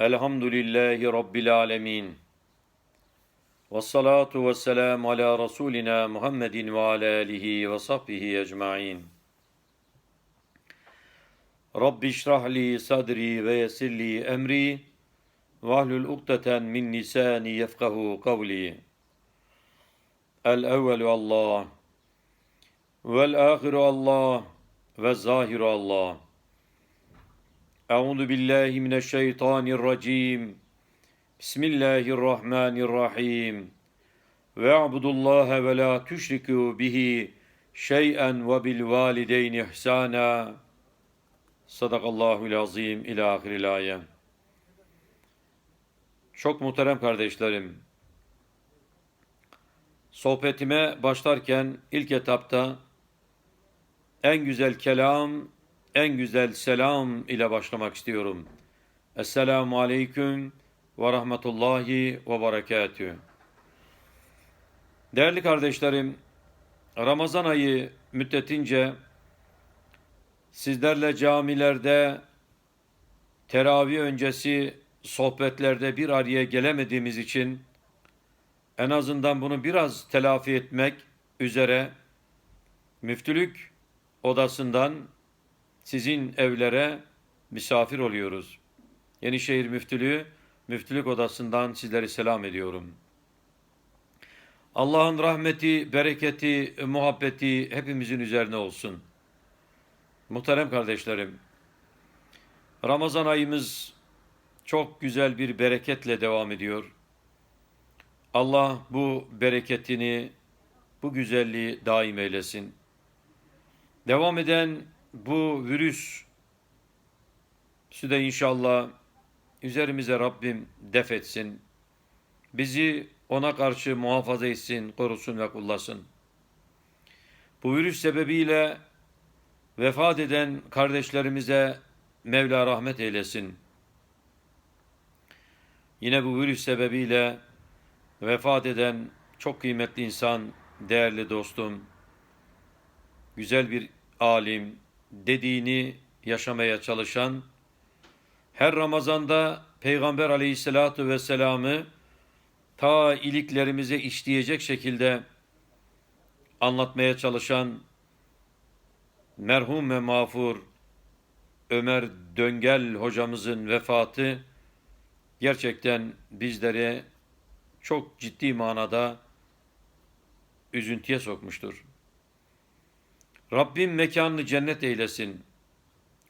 Elhamdülillahi Rabbil alemin. Ve salatu ve selamu ala Resulina Muhammedin ve ala alihi ve sahbihi ecma'in. Rabbi şrah li sadri ve yessir li emri ve ahlul ukdeten min lisani yefkahu kavli. El evvelu Allah vel ahiru Allah ve zahiru Allah. Euzu billahi mineşşeytanirracim. Bismillahirrahmanirrahim. Ve abudullaha ve la tüşriku bihi şey'en ve bil valideyni ihsana. Sadakallahul azim ila ahiril. Çok muhterem kardeşlerim. Sohbetime başlarken ilk etapta en güzel kelam, en güzel selam ile başlamak istiyorum. Esselamu aleyküm ve rahmetullahi ve berekatühü. Değerli kardeşlerim, Ramazan ayı müddetince sizlerle camilerde teravih öncesi sohbetlerde bir araya gelemediğimiz için en azından bunu biraz telafi etmek üzere müftülük odasından sizin evlere misafir oluyoruz. Yenişehir Müftülüğü Müftülük Odası'ndan sizleri selam ediyorum. Allah'ın rahmeti, bereketi, muhabbeti hepimizin üzerine olsun. Muhterem kardeşlerim, Ramazan ayımız çok güzel bir bereketle devam ediyor. Allah bu bereketini, bu güzelliği daim eylesin. Devam eden bu virüs de inşallah üzerimize Rabbim def etsin. Bizi ona karşı muhafaza etsin, korusun ve kullasın. Bu virüs sebebiyle vefat eden kardeşlerimize Mevla rahmet eylesin. Yine bu virüs sebebiyle vefat eden çok kıymetli insan, değerli dostum, güzel bir alim, dediğini yaşamaya çalışan, her Ramazan'da Peygamber aleyhissalatu vesselam'ı ta iliklerimize işleyecek şekilde anlatmaya çalışan merhum ve mağfur Ömer Döngel hocamızın vefatı gerçekten bizlere çok ciddi manada üzüntüye sokmuştur. Rabbim mekanını cennet eylesin.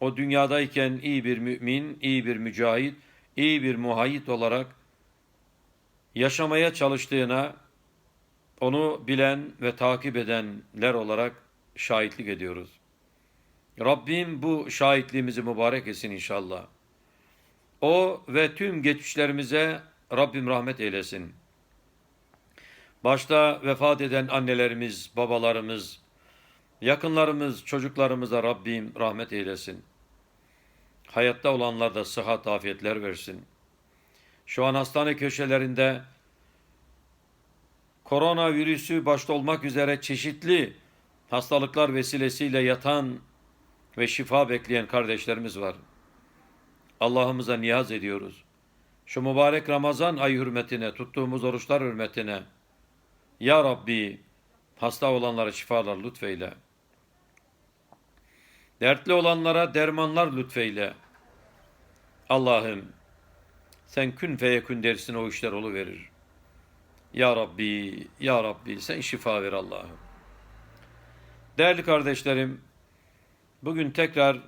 O dünyadayken iyi bir mümin, iyi bir mücahit, iyi bir muhayyit olarak yaşamaya çalıştığına onu bilen ve takip edenler olarak şahitlik ediyoruz. Rabbim bu şahitliğimizi mübarek etsin inşallah. O ve tüm geçmişlerimize Rabbim rahmet eylesin. Başta vefat eden annelerimiz, babalarımız, Yakınlarımız, çocuklarımıza Rabbim rahmet eylesin. Hayatta olanlar da sıhhat, afiyetler versin. Şu an hastane köşelerinde koronavirüsü başta olmak üzere çeşitli hastalıklar vesilesiyle yatan ve şifa bekleyen kardeşlerimiz var. Allah'ımıza niyaz ediyoruz. Şu mübarek Ramazan ay hürmetine, tuttuğumuz oruçlar hürmetine, Ya Rabbi, hasta olanlara şifalar lütfeyle. Dertli olanlara dermanlar lütfeyle. Allah'ım sen kün feyekün dersin o işler verir. Ya Rabbi, Ya Rabbi sen şifa ver Allah'ım. Değerli kardeşlerim, bugün tekrar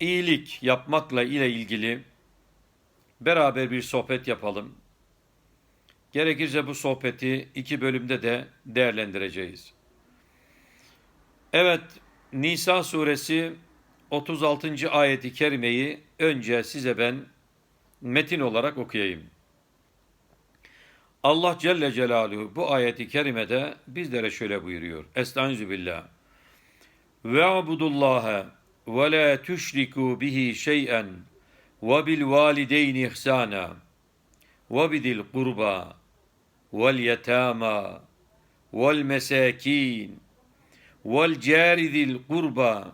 iyilik yapmakla ile ilgili beraber bir sohbet yapalım. Gerekirse bu sohbeti iki bölümde de değerlendireceğiz. Evet, Nisa suresi 36. ayeti kerimeyi önce size ben metin olarak okuyayım. Allah Celle Celaluhu bu ayeti kerimede bizlere şöyle buyuruyor. Estaizu billah. Ve abudullaha ve la tüşriku bihi şey'en ve bil valideyni ihsana ve bidil kurba vel yetama vel mesakin vel caridil kurba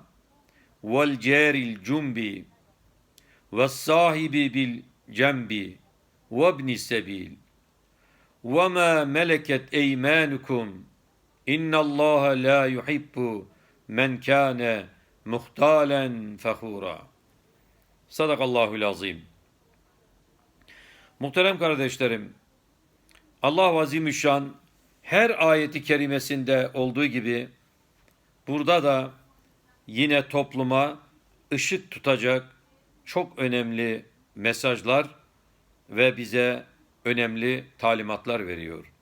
vel caril cumbi ve sahibi bil cembi ve ibni sebil. Ve ma meleket eymanukum innallaha la yuhibbu men kana muhtalen fahura Sadakallahul Muhterem kardeşlerim Allah Azimüşşan her ayeti kerimesinde olduğu gibi burada da yine topluma ışık tutacak çok önemli mesajlar ve bize önemli talimatlar veriyor.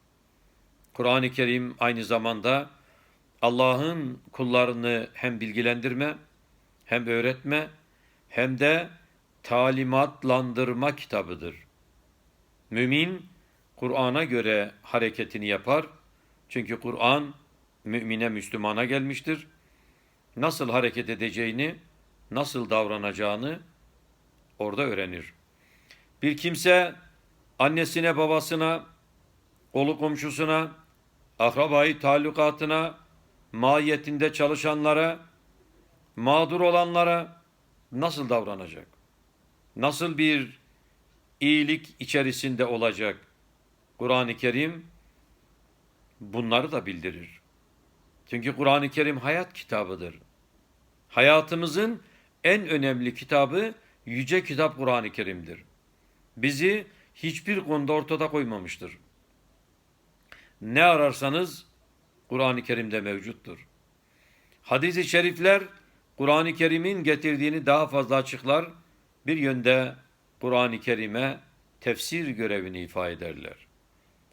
Kur'an-ı Kerim aynı zamanda Allah'ın kullarını hem bilgilendirme, hem öğretme, hem de talimatlandırma kitabıdır. Mümin Kur'an'a göre hareketini yapar. Çünkü Kur'an mümine, Müslümana gelmiştir. Nasıl hareket edeceğini, nasıl davranacağını orada öğrenir. Bir kimse annesine, babasına, kolu komşusuna, akrabayı talukatına, mahiyetinde çalışanlara, mağdur olanlara nasıl davranacak? Nasıl bir iyilik içerisinde olacak? Kur'an-ı Kerim bunları da bildirir. Çünkü Kur'an-ı Kerim hayat kitabıdır. Hayatımızın en önemli kitabı yüce kitap Kur'an-ı Kerim'dir. Bizi hiçbir konuda ortada koymamıştır. Ne ararsanız Kur'an-ı Kerim'de mevcuttur. Hadis-i şerifler Kur'an-ı Kerim'in getirdiğini daha fazla açıklar, bir yönde Kur'an-ı Kerim'e tefsir görevini ifade ederler.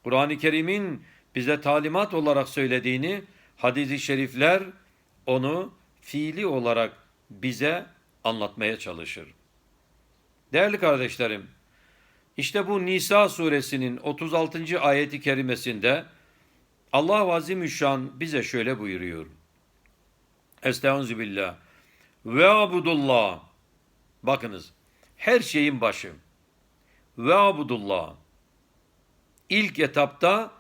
Kur'an-ı Kerim'in bize talimat olarak söylediğini hadis-i şerifler onu fiili olarak bize anlatmaya çalışır. Değerli kardeşlerim, işte bu Nisa suresinin 36. ayeti kerimesinde Allah Azimüşşan bize şöyle buyuruyor. Estaizu billah. Ve abudullah. Bakınız, her şeyin başı. Ve abudullah. İlk etapta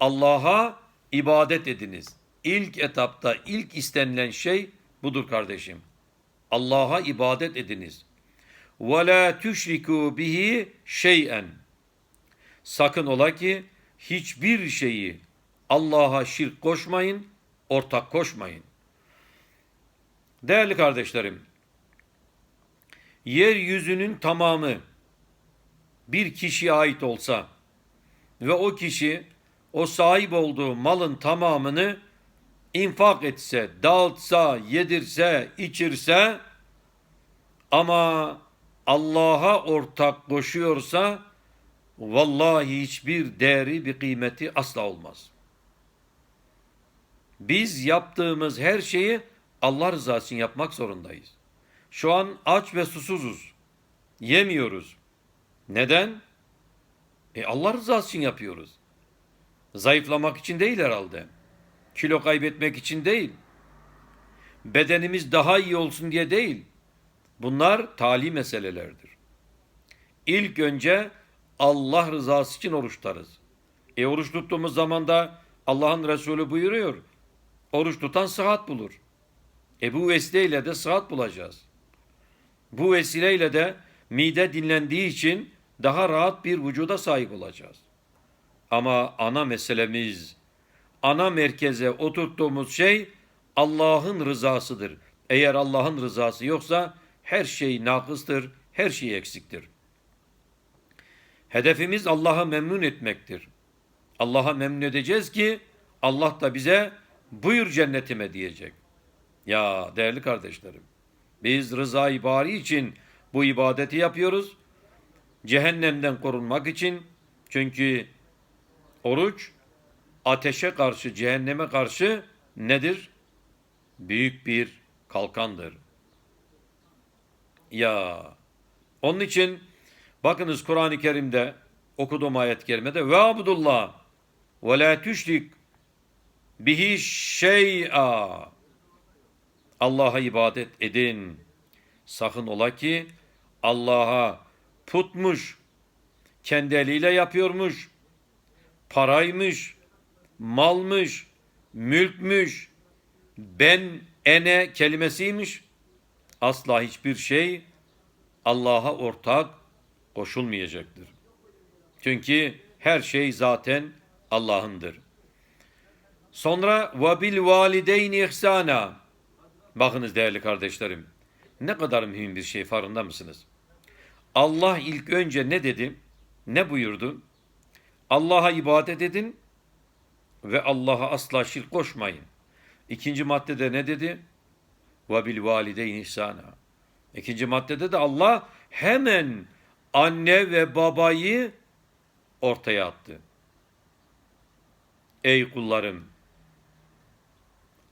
Allah'a ibadet ediniz. İlk etapta ilk istenilen şey budur kardeşim. Allah'a ibadet ediniz. Ve la tüşriku bihi şey'en. Sakın ola ki hiçbir şeyi Allah'a şirk koşmayın, ortak koşmayın. Değerli kardeşlerim, yeryüzünün tamamı bir kişiye ait olsa ve o kişi o sahip olduğu malın tamamını infak etse, dağıtsa, yedirse, içirse ama Allah'a ortak koşuyorsa vallahi hiçbir değeri bir kıymeti asla olmaz. Biz yaptığımız her şeyi Allah rızası için yapmak zorundayız. Şu an aç ve susuzuz. Yemiyoruz. Neden? E Allah rızası için yapıyoruz. Zayıflamak için değil herhalde. Kilo kaybetmek için değil. Bedenimiz daha iyi olsun diye değil. Bunlar tali meselelerdir. İlk önce Allah rızası için oruç tutarız. E oruç tuttuğumuz zaman da Allah'ın Resulü buyuruyor. Oruç tutan sıhhat bulur. E bu vesileyle de sıhhat bulacağız. Bu vesileyle de mide dinlendiği için daha rahat bir vücuda sahip olacağız. Ama ana meselemiz, ana merkeze oturttuğumuz şey Allah'ın rızasıdır. Eğer Allah'ın rızası yoksa her şey nakıstır, her şey eksiktir. Hedefimiz Allah'ı memnun etmektir. Allah'a memnun edeceğiz ki Allah da bize buyur cennetime diyecek. Ya değerli kardeşlerim, biz rıza bari için bu ibadeti yapıyoruz. Cehennemden korunmak için çünkü oruç ateşe karşı, cehenneme karşı nedir? Büyük bir kalkandır. Ya onun için bakınız Kur'an-ı Kerim'de okuduğum ayet kerimede ve abdullah ve la tüşrik bihi şey'a Allah'a ibadet edin. Sakın ola ki Allah'a putmuş, kendi eliyle yapıyormuş, paraymış, malmış, mülkmüş, ben ene kelimesiymiş. Asla hiçbir şey Allah'a ortak koşulmayacaktır. Çünkü her şey zaten Allah'ındır. Sonra ve bil valideyni ihsana. Bakınız değerli kardeşlerim. Ne kadar mühim bir şey farkında mısınız? Allah ilk önce ne dedi? Ne buyurdu? Allah'a ibadet edin ve Allah'a asla şirk koşmayın. İkinci maddede ne dedi? Ve bil valideyni ihsana. İkinci maddede de Allah hemen anne ve babayı ortaya attı. Ey kullarım,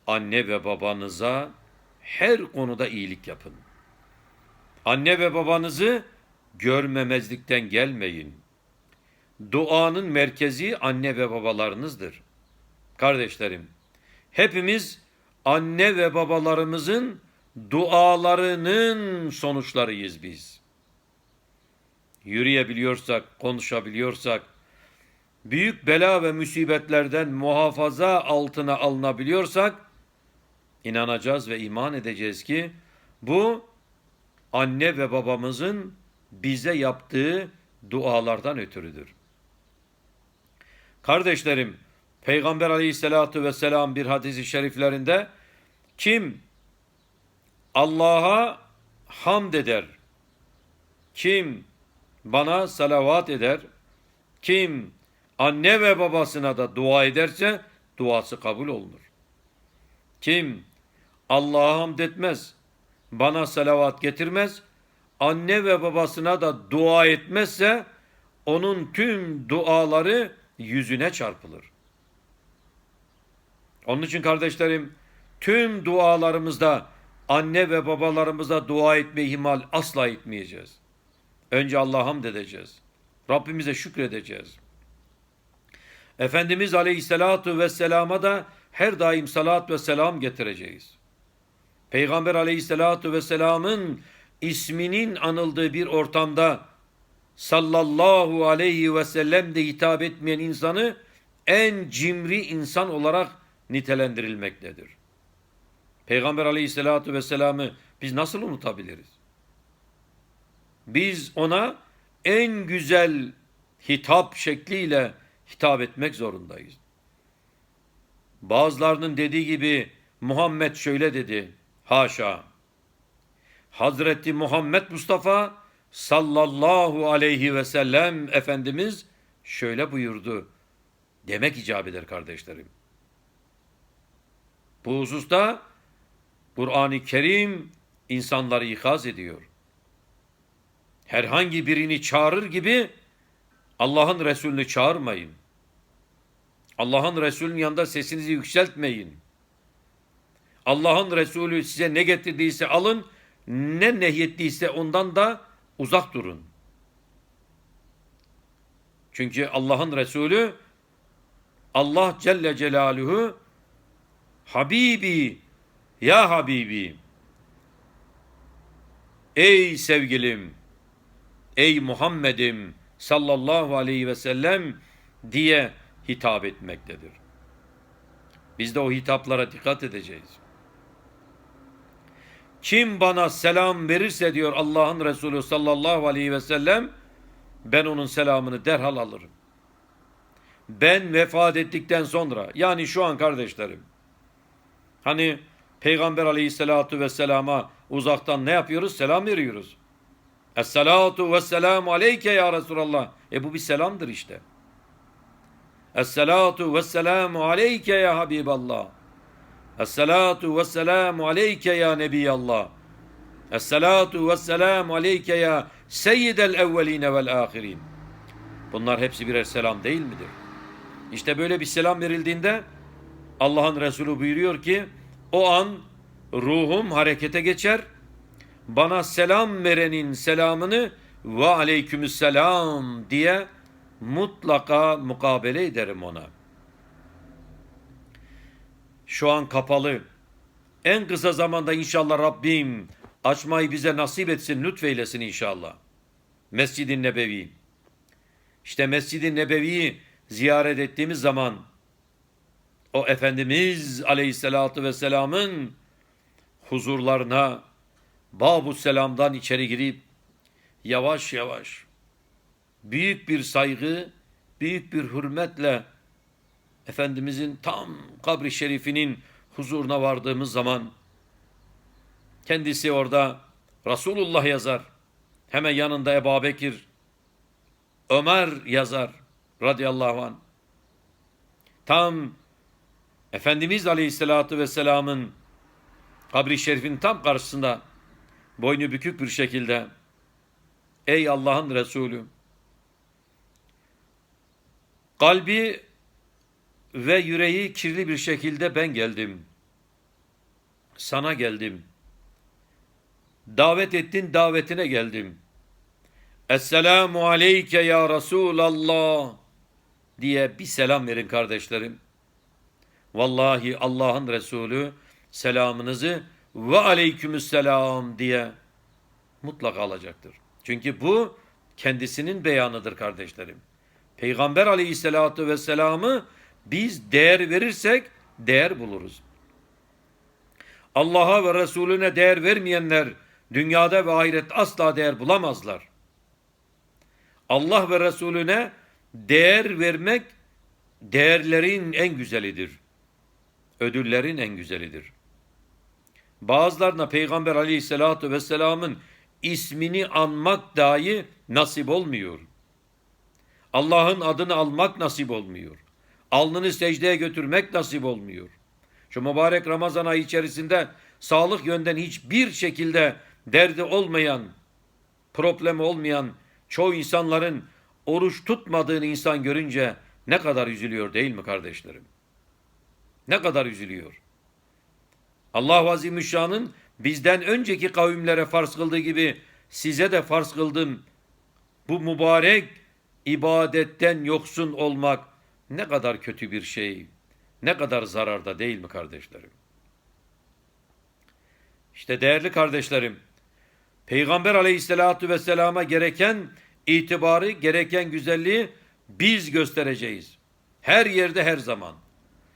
anne ve babanıza her konuda iyilik yapın. Anne ve babanızı görmemezlikten gelmeyin. Duanın merkezi anne ve babalarınızdır. Kardeşlerim, hepimiz anne ve babalarımızın dualarının sonuçlarıyız biz. Yürüyebiliyorsak, konuşabiliyorsak, büyük bela ve musibetlerden muhafaza altına alınabiliyorsak, inanacağız ve iman edeceğiz ki bu anne ve babamızın bize yaptığı dualardan ötürüdür. Kardeşlerim, Peygamber aleyhissalatu vesselam bir hadisi şeriflerinde kim Allah'a hamd eder, kim bana salavat eder, kim anne ve babasına da dua ederse duası kabul olunur. Kim Allah'a hamd etmez, bana salavat getirmez, anne ve babasına da dua etmezse onun tüm duaları yüzüne çarpılır. Onun için kardeşlerim tüm dualarımızda anne ve babalarımıza dua etme ihmal asla etmeyeceğiz. Önce Allah'a hamd edeceğiz. Rabbimize şükredeceğiz. Efendimiz Aleyhisselatu Vesselam'a da her daim salat ve selam getireceğiz. Peygamber Aleyhisselatu Vesselam'ın isminin anıldığı bir ortamda sallallahu aleyhi ve sellem de hitap etmeyen insanı en cimri insan olarak nitelendirilmektedir. Peygamber aleyhissalatu vesselam'ı biz nasıl unutabiliriz? Biz ona en güzel hitap şekliyle hitap etmek zorundayız. Bazılarının dediği gibi Muhammed şöyle dedi. Haşa. Hazreti Muhammed Mustafa sallallahu aleyhi ve sellem Efendimiz şöyle buyurdu. Demek icap eder kardeşlerim. Bu hususta Kur'an-ı Kerim insanları ikaz ediyor. Herhangi birini çağırır gibi Allah'ın Resulünü çağırmayın. Allah'ın Resulünün yanında sesinizi yükseltmeyin. Allah'ın Resulü size ne getirdiyse alın, ne nehyettiyse ondan da uzak durun. Çünkü Allah'ın Resulü Allah Celle Celaluhu Habibi ya Habibi Ey sevgilim ey Muhammed'im sallallahu aleyhi ve sellem diye hitap etmektedir. Biz de o hitaplara dikkat edeceğiz. Kim bana selam verirse diyor Allah'ın Resulü sallallahu aleyhi ve sellem ben onun selamını derhal alırım. Ben vefat ettikten sonra yani şu an kardeşlerim hani Peygamber aleyhissalatu vesselama uzaktan ne yapıyoruz? Selam veriyoruz. Esselatu vesselamu aleyke ya Resulallah. E bu bir selamdır işte. Esselatu vesselamu aleyke ya Habiballah. Esselatu vesselamu aleyke ya Nebiyallah. Esselatu vesselamu aleyke ya Seyyidel evveline vel ahirin. Bunlar hepsi birer selam değil midir? İşte böyle bir selam verildiğinde Allah'ın Resulü buyuruyor ki o an ruhum harekete geçer. Bana selam verenin selamını ve aleykümselam diye mutlaka mukabele ederim ona. Şu an kapalı. En kısa zamanda inşallah Rabbim açmayı bize nasip etsin, lütfeylesin inşallah. Mescid-i Nebevi. İşte Mescid-i Nebevi'yi ziyaret ettiğimiz zaman o Efendimiz Aleyhisselatü Vesselam'ın huzurlarına Babu Selam'dan içeri girip yavaş yavaş büyük bir saygı, büyük bir hürmetle Efendimizin tam kabri şerifinin huzuruna vardığımız zaman kendisi orada Resulullah yazar. Hemen yanında Ebu Bekir, Ömer yazar radıyallahu anh. Tam Efendimiz Aleyhisselatü Vesselam'ın kabri şerifin tam karşısında boynu bükük bir şekilde Ey Allah'ın Resulü kalbi ve yüreği kirli bir şekilde ben geldim. Sana geldim. Davet ettin davetine geldim. Esselamu aleyke ya Resulallah diye bir selam verin kardeşlerim. Vallahi Allah'ın Resulü selamınızı ve aleykümüsselam diye mutlaka alacaktır. Çünkü bu kendisinin beyanıdır kardeşlerim. Peygamber aleyhissalatu vesselam'ı biz değer verirsek değer buluruz. Allah'a ve Resulüne değer vermeyenler dünyada ve ahiret asla değer bulamazlar. Allah ve Resulüne değer vermek değerlerin en güzelidir. Ödüllerin en güzelidir. Bazılarına Peygamber aleyhissalatu vesselamın ismini anmak dahi nasip olmuyor. Allah'ın adını almak nasip olmuyor. Alnını secdeye götürmek nasip olmuyor. Şu mübarek Ramazan ayı içerisinde sağlık yönden hiçbir şekilde derdi olmayan, problemi olmayan çoğu insanların oruç tutmadığını insan görünce ne kadar üzülüyor değil mi kardeşlerim? Ne kadar üzülüyor. Allah Azimüşşan'ın bizden önceki kavimlere farz kıldığı gibi size de farz kıldım. Bu mübarek ibadetten yoksun olmak ne kadar kötü bir şey, ne kadar zararda değil mi kardeşlerim? İşte değerli kardeşlerim, Peygamber aleyhissalatu vesselama gereken itibarı, gereken güzelliği biz göstereceğiz. Her yerde, her zaman.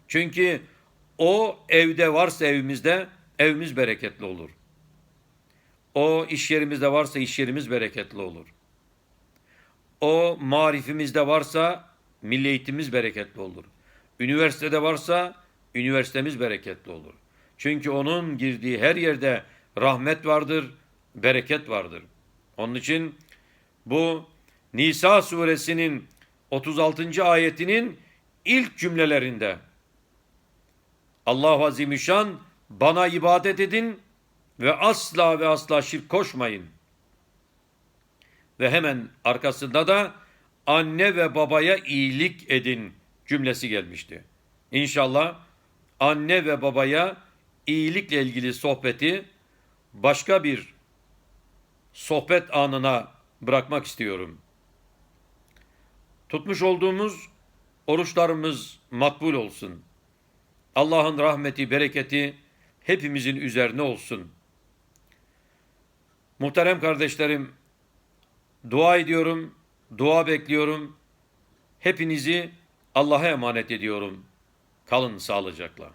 Çünkü o evde varsa evimizde, evimiz bereketli olur. O iş yerimizde varsa iş yerimiz bereketli olur. O marifimizde varsa milli eğitimimiz bereketli olur. Üniversitede varsa üniversitemiz bereketli olur. Çünkü onun girdiği her yerde rahmet vardır, bereket vardır. Onun için bu Nisa suresinin 36. ayetinin ilk cümlelerinde Allah Azimüşşan bana ibadet edin ve asla ve asla şirk koşmayın. Ve hemen arkasında da anne ve babaya iyilik edin cümlesi gelmişti. İnşallah anne ve babaya iyilikle ilgili sohbeti başka bir sohbet anına bırakmak istiyorum. Tutmuş olduğumuz oruçlarımız makbul olsun. Allah'ın rahmeti, bereketi hepimizin üzerine olsun. Muhterem kardeşlerim, dua ediyorum, dua bekliyorum. Hepinizi Allah'a emanet ediyorum. Kalın sağlıcakla.